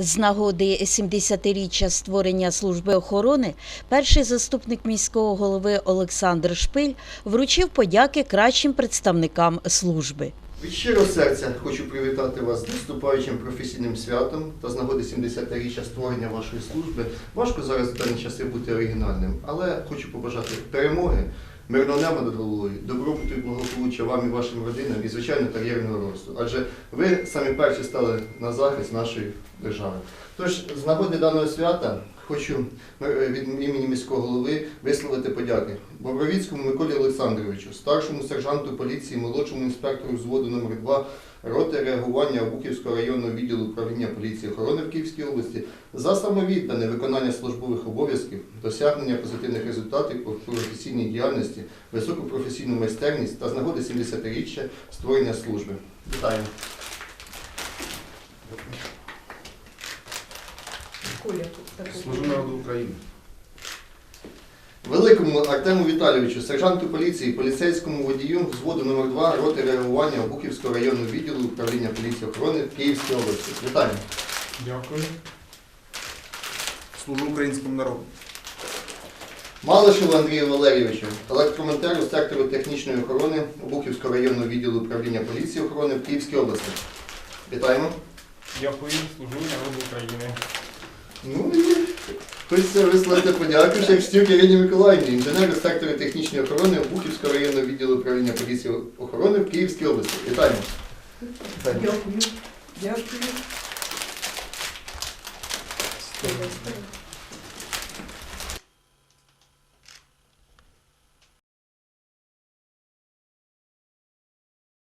З нагоди 70-річчя створення служби охорони перший заступник міського голови Олександр Шпиль вручив подяки кращим представникам служби. Від щирого серця хочу привітати вас з наступаючим професійним святом та з нагоди 70-річчя створення вашої служби. Важко зараз в дані часи бути оригінальним, але хочу побажати перемоги, мирного неба над головою, добробуту і благополуччя вам і вашим родинам і, звичайно, кар'єрного росту. Адже ви самі перші стали на захист нашої держави. Тож, з нагоди даного свята хочу е, від імені міського голови висловити подяки Бобровіцькому Миколі Олександровичу, старшому сержанту поліції, молодшому інспектору взводу номер 2 роти реагування Буківського районного відділу управління поліції охорони в Київській області за самовіддане виконання службових обов'язків, досягнення позитивних результатів по професійній діяльності, високу професійну майстерність та з нагоди 70-річчя створення служби. Вітаємо! Тут такого. Служу народу України. Великому Артему Віталійовичу, сержанту поліції, поліцейському водію взводу номер 2 роти реагування Обухівського районного відділу управління поліції охорони в Київській області. Вітаємо! Дякую. Служу українському народу. Малишеву Андрію Валерійовичу, електромонтеру сектору технічної охорони Обухівського районного відділу управління поліції охорони в Київській області. Вітаємо! Дякую, служу народу України. Ну і хочеться висловити подяку Шевстюк Ірині Миколаївні, інженеру сектору технічної охорони Бухівського районного відділу управління поліції охорони в Київській області. Вітаємо! Дякую. Дякую.